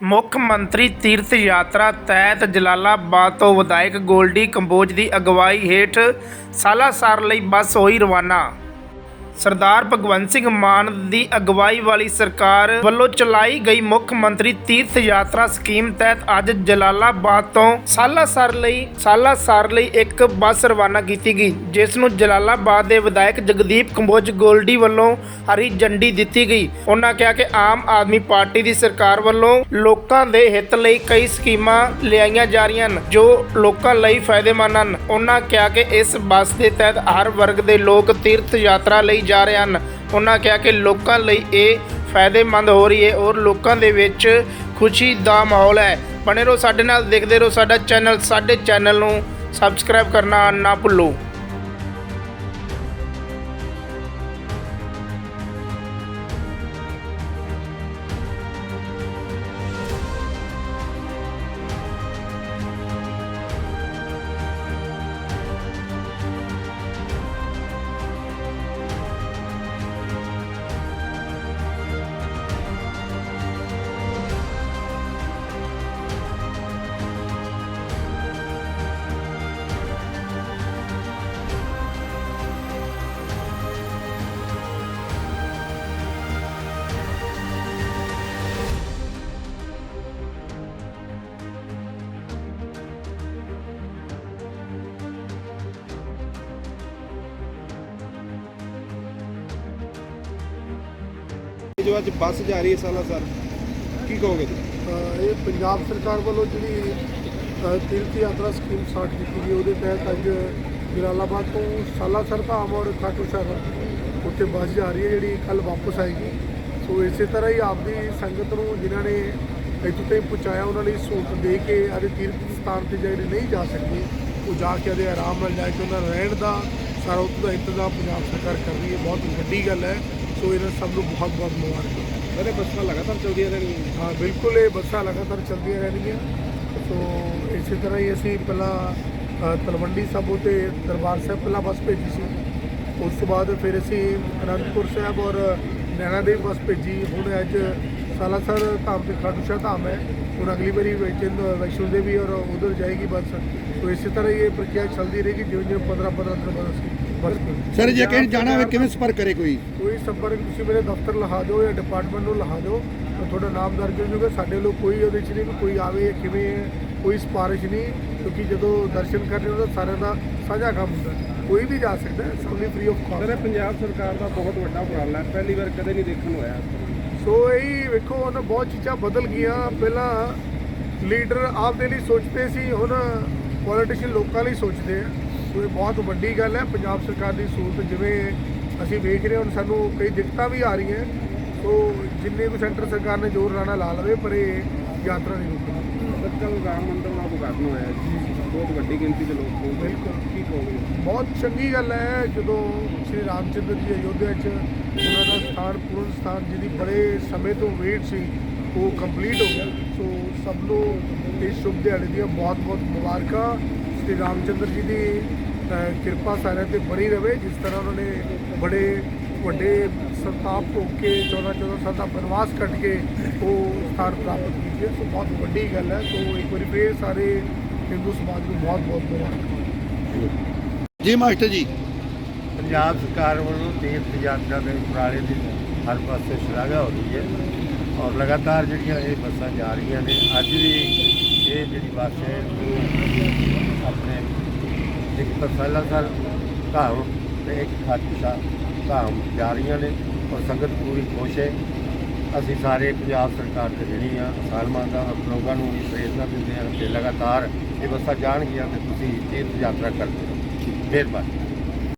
ਮੁੱਖ ਮੰਤਰੀ ਤੀਰਥ ਯਾਤਰਾ ਤਹਿਤ ਜਲਾਲਾਬਾਦ ਤੋਂ ਵਿਧਾਇਕ ਗੋਲਡੀ ਕੰਬੋਜ ਦੀ ਅਗਵਾਈ ਹੇਠ ਸਾਲਾਸਰ ਲਈ ਬੱਸ ਹੋਈ ਰਵਾਨਾ। ਸਰਦਾਰ ਭਗਵੰਤ ਸਿੰਘ ਮਾਨ ਦੀ ਅਗਵਾਈ ਵਾਲੀ ਸਰਕਾਰ ਵੱਲੋਂ ਚਲਾਈ ਗਈ ਮੁੱਖ ਮੰਤਰੀ ਤੀਰਥ ਯਾਤਰਾ ਸਕੀਮ ਤਹਿਤ ਅੱਜ ਜਲਾਲਾਬਾਦ ਤੋਂ ਸਾਲਾਸਰ ਲਈ ਸਾਲਾਸਰ ਲਈ ਇੱਕ ਬੱਸ ਰਵਾਨਾ ਕੀਤੀ ਗਈ, ਜਿਸ ਨੂੰ ਜਲਾਲਾਬਾਦ ਦੇ ਵਿਧਾਇਕ ਜਗਦੀਪ ਕੰਬੋਜ ਗੋਲਡੀ ਵੱਲੋਂ ਹਰੀ ਝੰਡੀ ਦਿੱਤੀ ਗਈ। ਉਹਨਾਂ ਕਿਹਾ ਕਿ ਆਮ ਆਦਮੀ ਪਾਰਟੀ ਦੀ ਸਰਕਾਰ ਵੱਲੋਂ ਲੋਕਾਂ ਦੇ ਹਿੱਤ ਲਈ ਕਈ ਸਕੀਮਾਂ ਲਿਆਈਆਂ ਜਾ ਰਹੀਆਂ ਹਨ, ਜੋ ਲੋਕਾਂ ਲਈ ਫਾਇਦੇਮੰਦ ਹਨ। ਉਹਨਾਂ ਕਿਹਾ ਕਿ ਇਸ ਬੱਸ ਦੇ ਤਹਿਤ ਹਰ ਵਰਗ ਦੇ ਲੋਕ ਤੀਰਥ ਯਾਤਰਾ ਲਈ ਜਾ ਰਹੇ ਹਨ। ਉਹਨਾਂ ਕਿਹਾ ਕਿ ਲੋਕਾਂ ਲਈ ਇਹ ਫਾਇਦੇਮੰਦ ਹੋ ਰਹੀ ਹੈ ਔਰ ਲੋਕਾਂ ਦੇ ਵਿੱਚ ਖੁਸ਼ੀ ਦਾ ਮਾਹੌਲ ਹੈ। ਬਣੇ ਰਹੋ ਸਾਡੇ ਨਾਲ, ਦੇਖਦੇ ਰਹੋ ਸਾਡਾ ਚੈਨਲ। ਸਾਡੇ ਚੈਨਲ ਨੂੰ ਸਬਸਕ੍ਰਾਈਬ ਕਰਨਾ ਨਾ ਭੁੱਲੋ। ਜੋ ਅੱਜ ਬੱਸ ਜਾ ਰਹੀ ਹੈ ਸਾਲਾਸਰ ਕੀ ਕਹੋਗੇ ਤੁਸੀਂ? ਇਹ ਪੰਜਾਬ ਸਰਕਾਰ ਵੱਲੋਂ ਜਿਹੜੀ, ਅਹ ਤੀਰਥ ਯਾਤਰਾ ਸਕੀਮ ਸਟਾਰਟ ਕੀਤੀ ਗਈ, ਉਹਦੇ ਤਹਿਤ ਅੱਜ ਜਲਾਲਾਬਾਦ ਤੋਂ ਸਾਲਾਸਰ ਧਾਮ ਔਰ ਖਾਟੂ ਸ਼ਾਹ ਉੱਥੇ ਬੱਸ ਜਾ ਰਹੀ ਹੈ, ਜਿਹੜੀ ਕੱਲ ਵਾਪਸ ਆਏਗੀ। ਸੋ ਇਸੇ ਤਰ੍ਹਾਂ ਹੀ ਆਪਦੀ ਸੰਗਤ ਨੂੰ ਜਿਨ੍ਹਾਂ ਨੇ ਇੱਥੋਂ ਤੱਕ ਪਹੁੰਚਾਇਆ, ਉਹਨਾਂ ਲਈ ਸਹੂਲਤ ਦੇ ਕੇ ਅਦੇ ਤੀਰਥ ਸਥਾਨ ਤੇ ਜਿਹੜੇ ਨਹੀਂ ਜਾ ਸਕਦੇ, ਉਹ ਜਾ ਕੇ ਅਦੇ ਆਰਾਮ ਨਾਲ ਜਾ ਕੇ ਉਹਨਾਂ ਰਹਿਣ ਦਾ, ਸਾਰਾ ਉੱਥੋਂ ਦਾ ਇੰਤਜ਼ਾਮ ਪੰਜਾਬ ਸਰਕਾਰ ਕਰ ਰਹੀ ਹੈ। ਬਹੁਤ ਵੱਡੀ ਗੱਲ ਹੈ। ਸੋ ਇਹਨਾਂ ਸਭ ਨੂੰ ਬਹੁਤ ਬਹੁਤ ਮੁਬਾਰਕ ਮੇਰੇ ਬੱਸਾਂ ਲਗਾਤਾਰ ਚੱਲਦੀਆਂ ਰਹਿਣਗੀਆਂ ਹਾਂ ਬਿਲਕੁਲ ਇਹ ਬੱਸਾਂ ਲਗਾਤਾਰ ਚੱਲਦੀਆਂ ਰਹਿਣਗੀਆਂ ਸੋ ਇਸੇ ਤਰ੍ਹਾਂ ਹੀ ਅਸੀਂ ਪਹਿਲਾਂ ਤਲਵੰਡੀ ਸਾਬੋ ਤੇ ਦਰਬਾਰ ਸਾਹਿਬ ਪਹਿਲਾਂ ਬੱਸ ਭੇਜੀ ਸੀ ਉਸ ਤੋਂ ਬਾਅਦ ਫਿਰ ਅਸੀਂ ਅਨੰਦਪੁਰ ਸਾਹਿਬ ਔਰ ਨੈਣਾ ਦੇਵੀ ਬੱਸ ਭੇਜੀ ਹੁਣ ਅੱਜ ਸਾਲਾਸਰ ਧਾਮ ਤੇ ਖਾਟੂ ਧਾਮ ਹੈ ਹੁਣ ਅਗਲੀ ਵਾਰੀ ਵੈਚਨ ਵੈਸ਼ਨੋ ਦੇਵੀ ਔਰ ਉਧਰ ਜਾਏਗੀ ਬੱਸ ਸੋ ਇਸੇ ਤਰ੍ਹਾਂ ਹੀ ਇਹ ਪ੍ਰਕਿਰਿਆ ਚੱਲਦੀ ਰਹੇਗੀ ਜਿਵੇਂ ਜਿਵੇਂ 15 15 ਦਿਨ ਬਾਅਦ ਅਸੀਂ ਬੱਸ ਭੇਜੀ। ਸਰ ਜੇ ਕਹੀਂ ਜਾਣਾ ਹੋਵੇ ਕਿਵੇਂ ਸੰਪਰਕ ਕਰੇ ਕੋਈ? ਕੋਈ ਸੰਪਰਕ ਤੁਸੀਂ ਮੇਰੇ ਦਫ਼ਤਰ ਲਹਾ ਦਿਓ ਜਾਂ ਡਿਪਾਰਟਮੈਂਟ ਨੂੰ ਲਹਾ ਦਿਓ ਤਾਂ ਤੁਹਾਡਾ ਨਾਮ ਦਰਜ ਹੋ ਜਾਊਗਾ। ਸਾਡੇ ਲੋਕ ਕੋਈ ਉਹਦੇ 'ਚ ਨਹੀਂ ਕੋਈ ਆਵੇ ਕਿਵੇਂ ਹੈ, ਕੋਈ ਸਿਫਾਰਿਸ਼ ਨਹੀਂ ਕਿਉਂਕਿ ਜਦੋਂ ਦਰਸ਼ਨ ਕਰਨੇ ਉਹਦਾ ਸਾਰਿਆਂ ਦਾ ਸਾਂਝਾ ਕੰਮ ਹੁੰਦਾ। ਹੈ। ਕੋਈ ਵੀ ਜਾ ਸਕਦਾ ਹੈ ਸਭਨੀ free of sir cost Punjab ਸਰਕਾਰ ਦਾ ਬਹੁਤ ਵੱਡਾ ਉਪਰਾਲਾ ਹੈ। ਪਹਿਲੀ ਵਾਰ ਕਦੇ ਨਹੀਂ ਦੇਖਣ ਨੂੰ ਆਇਆ। ਸੋ ਇਹ ਵੇਖੋ ਹੁਣ ਬਹੁਤ ਚੀਜ਼ਾਂ ਬਦਲ ਗਈਆਂ। ਪਹਿਲਾਂ ਲੀਡਰ ਆਪਦੇ ਲਈ ਸੋਚਦੇ ਸੀ ਹੁਣ ਪੋਲੀਟੀਸ਼ੀਅਨ ਲੋਕਾਂ ਲਈ ਸੋਚਦੇ ਆ। ਸੋ ਇਹ ਬਹੁਤ ਵੱਡੀ ਗੱਲ ਹੈ ਪੰਜਾਬ ਸਰਕਾਰ ਦੀ ਸਹੂਲਤ ਜਿਵੇਂ ਅਸੀਂ ਵੇਖ ਰਹੇ ਹਾਂ ਹੁਣ ਸਾਨੂੰ ਕਈ ਦਿੱਕਤਾਂ ਵੀ ਆ ਰਹੀਆਂ। ਸੋ ਜਿੰਨੇ ਵੀ ਸੈਂਟਰ ਸਰਕਾਰ ਨੇ ਜ਼ੋਰ ਲਾਣਾ ਲਾ ਲਵੇ ਪਰ ਇਹ ਯਾਤਰਾ ਨਹੀਂ ਰੁਕਣੀ ਕੱਲ ਰਾਮ ਮੰਦਿਰ ਦਾ ਉਦਘਾਟਨ ਹੋਇਆ ਜੀ ਬਹੁਤ ਵੱਡੀ ਗਿਣਤੀ ਦੇ ਲੋਕ ਬਿਲਕੁਲ। ਕੀ ਕਹੋਗੇ? ਬਹੁਤ ਚੰਗੀ ਗੱਲ ਹੈ ਜਦੋਂ ਸ਼੍ਰੀ ਰਾਮਚੰਦਰ ਜੀ ਅਯੋਧਿਆ 'ਚ ਦਾ ਸਥਾਨ ਪੂਰਨ ਸਥਾਨ ਜਿਹਦੀ ਬੜੇ ਸਮੇਂ ਤੋਂ ਵੇਟ ਸੀ, ਉਹ ਕੰਪਲੀਟ ਹੋ ਗਿਆ। ਸੋ ਸਭ ਨੂੰ ਇਸ ਸ਼ੁਭ ਦਿਹਾੜੇ ਦੀਆਂ ਬਹੁਤ ਬਹੁਤ ਮੁਬਾਰਕਾਂ। ਸ਼੍ਰੀ ਰਾਮਚੰਦਰ ਜੀ ਦੀ ਕਿਰਪਾ ਸਾਰਿਆਂ ਤੇ ਬਣੀ ਰਵੇ, ਜਿਸ ਤਰ੍ਹਾਂ ਉਹਨਾਂ ਨੇ ਬੜੇ ਵੱਡੇ ਸੰਤਾਪ ਭੋਗ ਕੇ 14 14 ਸਾਲ ਦਾ ਬਨਵਾਸ ਕੱਟ ਕੇ ਉਹ ਸਥਾਨ ਪ੍ਰਾਪਤ ਕੀਤੇ। ਸੋ ਬਹੁਤ ਵੱਡੀ ਗੱਲ ਹੈ। ਸੋ ਇੱਕ ਵਾਰੀ ਫੇਰ ਸਾਰੇ ਹਿੰਦੂ ਸਮਾਜ ਨੂੰ ਬਹੁਤ ਬਹੁਤ ਮੁਬਾਰਕਾਂ। ਜੀ, ਮਾਸਟਰ ਜੀ। ਪੰਜਾਬ ਸਰਕਾਰ ਵੱਲੋਂ ਤੀਰਥ ਯਾਤਰਾ ਦੇ ਉਪਰਾਲੇ ਦੀ ਹਰ ਪਾਸੇ ਸ਼ਲਾਘਾ ਹੋ ਰਹੀ ਹੈ ਔਰ ਲਗਾਤਾਰ ਜਿਹੜੀਆਂ ਇਹ ਬੱਸਾਂ ਜਾ ਰਹੀਆਂ ਨੇ, ਅੱਜ ਵੀ ਇਹ ਜਿਹੜੀ ਬੱਸ ਹੈ, ਉਹ ਆਪਣੇ ਇੱਕ ਤਸੱਲਾ ਸਰ ਧਾਮ ਤੇ ਇੱਕ ਖਾਟੂ ਸ਼ਾਹ ਧਾਮ ਜਾ ਰਹੀਆਂ ਨੇ ਔਰ ਸੰਗਤ ਪੂਰੀ ਖੁਸ਼ ਹੈ। ਅਸੀਂ ਸਾਰੇ ਪੰਜਾਬ ਸਰਕਾਰ ਦੇ ਜਿਹੜੀ ਆ ਸਾਲਮਾਨ ਦਾ ਲੋਕਾਂ ਨੂੰ ਵੀ ਪ੍ਰੇਰਨਾ ਦਿੰਦੇ ਹਾਂ ਕਿ ਲਗਾਤਾਰ ਇਹ ਬੱਸਾਂ ਜਾਣਗੀਆਂ ਤੇ ਤੁਸੀਂ ਤੀਰਥ ਯਾਤਰਾ ਕਰਦੇ ਰਹੋ। ਮਿਹਰਬਾਨੀ।